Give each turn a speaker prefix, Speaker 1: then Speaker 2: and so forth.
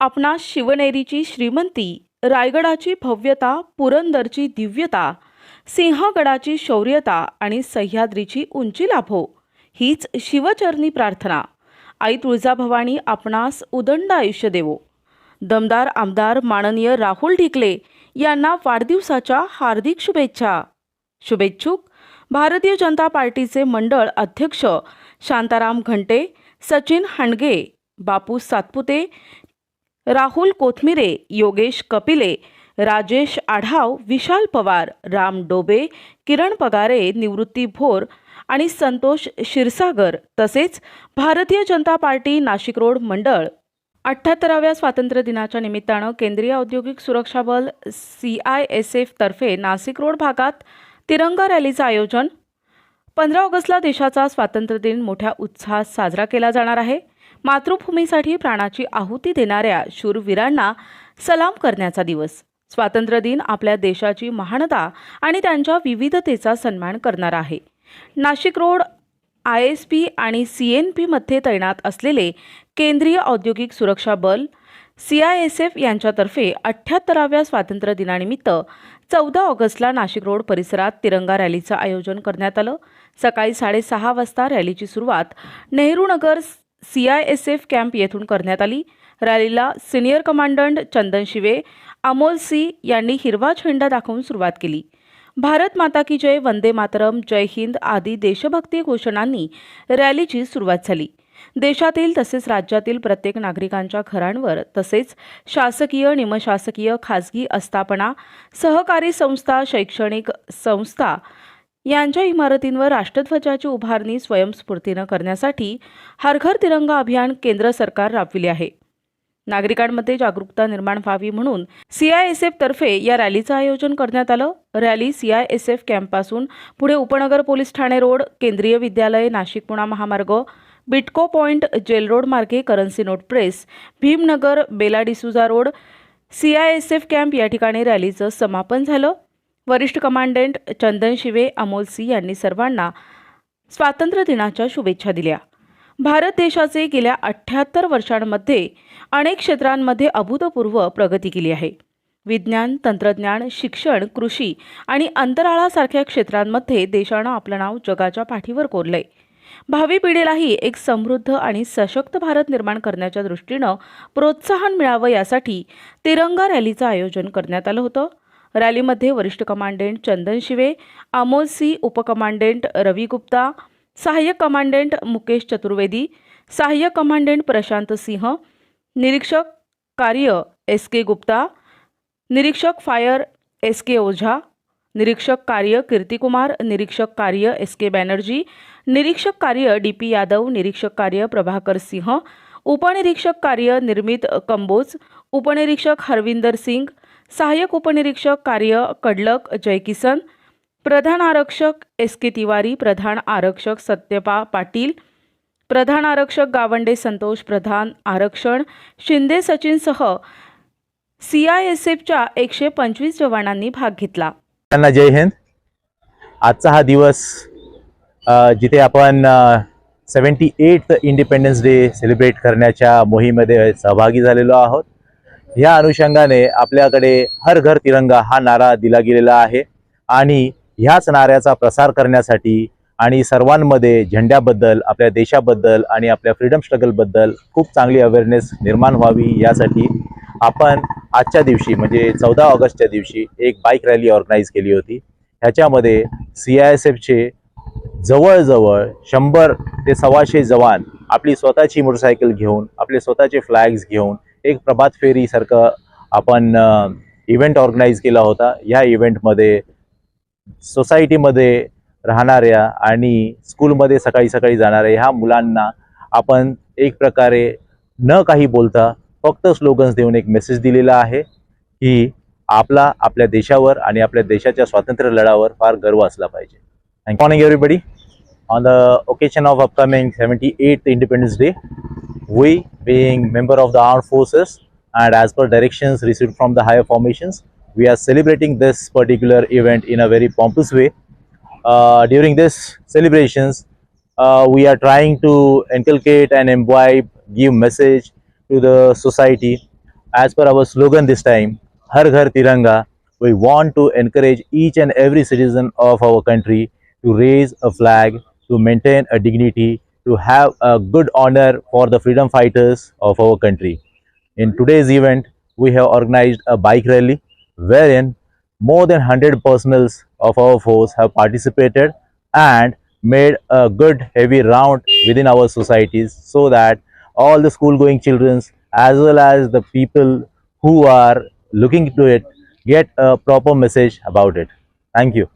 Speaker 1: आपणास शिवनेरीची श्रीमंती रायगडाची भव्यता पुरंदरची दिव्यता सिंहगडाची शौर्यता आणि सह्याद्रीची उंची लाभो. हीच शिवचरणी प्रार्थना. आई तुळजाभवानी आपणास उदंड आयुष्य देवो. दमदार आमदार माननीय राहुल ढिकले यांना वाढदिवसाच्या हार्दिक शुभेच्छा. शुभेच्छुक भारतीय जनता पार्टीचे मंडळ अध्यक्ष शांताराम घंटे सचिन हांडगे बापू सातपुते राहुल कोथमिरे योगेश कपिले राजेश आढाव विशाल पवार राम डोबे किरण पगारे निवृत्ती भोर आणि संतोष क्षीरसागर तसेच भारतीय जनता पार्टी नाशिक रोड मंडळ. अठ्ठ्याहत्तराव्या स्वातंत्र्य दिनाच्या निमित्तानं केंद्रीय औद्योगिक सुरक्षा बल सी आय एस एफतर्फे नाशिक रोड भागात तिरंगा रॅलीचं आयोजन. पंधरा ऑगस्टला देशाचा स्वातंत्र्य दिन मोठ्या उत्साहात साजरा केला जाणार आहे. मातृभूमीसाठी प्राणाची आहुती देणाऱ्या शूरवीरांना सलाम करण्याचा दिवस. स्वातंत्र्य दिन आपल्या देशाची महानता आणि त्यांच्या विविधतेचा सन्मान करणार आहे. Nashik road I S P आणि सी एन पीमध्ये तैनात असलेले केंद्रीय औद्योगिक सुरक्षा बल सी आय एस एफ यांच्यातर्फे अठ्ठ्याहत्तराव्या स्वातंत्र्य दिनानिमित्त चौदा ऑगस्टला नाशिक रोड परिसरात तिरंगा रॅलीचं आयोजन करण्यात आलं. सकाळी साडेसहा वाजता रॅलीची सुरुवात Nehru Nagar C I S F camp येथून करण्यात आली. रॅलीला सिनियर कमांडंट चंदन शिवे अमोल सी यांनी हिरवा झेंडा दाखवून सुरुवात केली. भारत माता की जय वंदे मातरम जय हिंद आदी देशभक्ती घोषणांनी रॅलीची सुरुवात झाली. देशातील तसेच राज्यातील प्रत्येक नागरिकांच्या घरांवर तसेच शासकीय निमशासकीय खाजगी आस्थापना सहकारी संस्था शैक्षणिक संस्था यांच्या इमारतींवर राष्ट्रध्वजाची उभारणी स्वयंस्फूर्तीनं करण्यासाठी हर घर तिरंगा अभियान केंद्र सरकार राबविले आहे. नागरिकांमध्ये जागरूकता निर्माण व्हावी म्हणून सीआयएसएफ तर्फे या रॅलीचं आयोजन करण्यात आलं. रॅली सीआयएसएफ कॅम्पपासून पुढे उपनगर पोलीस ठाणे रोड केंद्रीय विद्यालय नाशिक पुणा महामार्ग बिटको पॉइंट जेल रोड मार्गे currency note press Bhimnagar Bela D'Souza road CISF camp या ठिकाणी रॅलीचं समापन झालं. वरिष्ठ कमांडंट चंदन शिवे अमोल सिंह यांनी सर्वांना स्वातंत्र्य दिनाच्या शुभेच्छा दिल्या. भारत देशाचे गेल्या अठ्ठ्याहत्तर वर्षांमध्ये अनेक क्षेत्रांमध्ये अभूतपूर्व प्रगती केली आहे. विज्ञान तंत्रज्ञान शिक्षण कृषी आणि अंतराळासारख्या क्षेत्रांमध्ये देशानं आपलं नाव जगाच्या पाठीवर कोरलंय. भावी पिढीलाही एक समृद्ध आणि सशक्त भारत निर्माण करण्याच्या दृष्टीनं प्रोत्साहन मिळावं यासाठी तिरंगा रॅलीचं आयोजन करण्यात आलं होतं. रॅलीमध्ये वरिष्ठ कमांडेंट चंदन शिवे अमोल सी उपकमांडेंट रवी गुप्ता सहाय्यक कमांडेंट मुकेश चतुर्वेदी सहाय्यक कमांडेंट प्रशांत सिंह निरीक्षक कार्य एस के गुप्ता निरीक्षक फायर एस के ओझा निरीक्षक कार्य कीर्तिकुमार निरीक्षक कार्य एस के बॅनर्जी निरीक्षक कार्य डी पी यादव निरीक्षक कार्य प्रभाकर सिंह उपनिरीक्षक कार्य निर्मित कंबोज उपनिरीक्षक हरविंदर सिंग सहाय्यक उपनिरीक्षक कार्य कडलक जयकिसन प्रधान आरक्षक एस के तिवारी प्रधान आरक्षक सत्यपा पाटील प्रधान आरक्षक गावंडे संतोष प्रधान आरक्षण शिंदे सचिनसह सी आय एस एफच्या एकशे पंचवीस जवानांनी भाग घेतला.
Speaker 2: त्यांना जय हिंद. आजचा हा दिवस जिथे आपण seventy eight independence day celebrate करण्याच्या मोहिमेमध्ये सहभागी झालेलो आहोत. ह्या अनुषंगाने आपल्याकडे हर घर तिरंगा हा नारा दिला गेलेला आहे. आणि ह्याच नाऱ्याचा प्रसार करण्यासाठी आणि सर्वांमध्ये झेंड्याबद्दल आपल्या देशाबद्दल आणि आपल्या फ्रीडम स्ट्रगलबद्दल खूप चांगली अवेअरनेस निर्माण व्हावी यासाठी आपण आजच्या दिवशी म्हणजे चौदा ऑगस्टच्या दिवशी एक बाईक रॅली ऑर्गनाईज केली होती. ह्याच्यामध्ये सी आय एस एफचे जवळजवळ शंभर ते सव्वाशे जवान आपली स्वतःची मोटरसायकल घेऊन आपले स्वतःचे फ्लॅग्स घेऊन एक प्रभात फेरीसारखं आपण इव्हेंट ऑर्गनाईज केला होता. या इव्हेंटमध्ये सोसायटीमध्ये राहणाऱ्या आणि स्कूलमध्ये सकाळी सकाळी जाणाऱ्या ह्या मुलांना आपण एक प्रकारे न काही बोलता फक्त स्लोगन्स देऊन एक मेसेज दिलेला आहे की आपला आपल्या देशावर आणि आपल्या देशाच्या स्वातंत्र्य लढावर फार गर्व असला पाहिजे. Thank morning everybody on the occasion of upcoming seventy eight independence day we being member of the armed forces and as per directions received from the higher formations we are celebrating this particular event in a very pompous way. Uh, during this celebrations uh, we are trying to inculcate and imbibe give message to the society. As per our slogan this time, Har Ghar Tiranga, we want to encourage each and every citizen of our country to raise a flag, to maintain a dignity, to have a good honor for the freedom fighters of our country. In today's event, we have organized a bike rally wherein more than 100 personals of our force have participated and made a good heavy round within our societies so that all the school going children as well as the people who are looking to it get a proper message about it thank you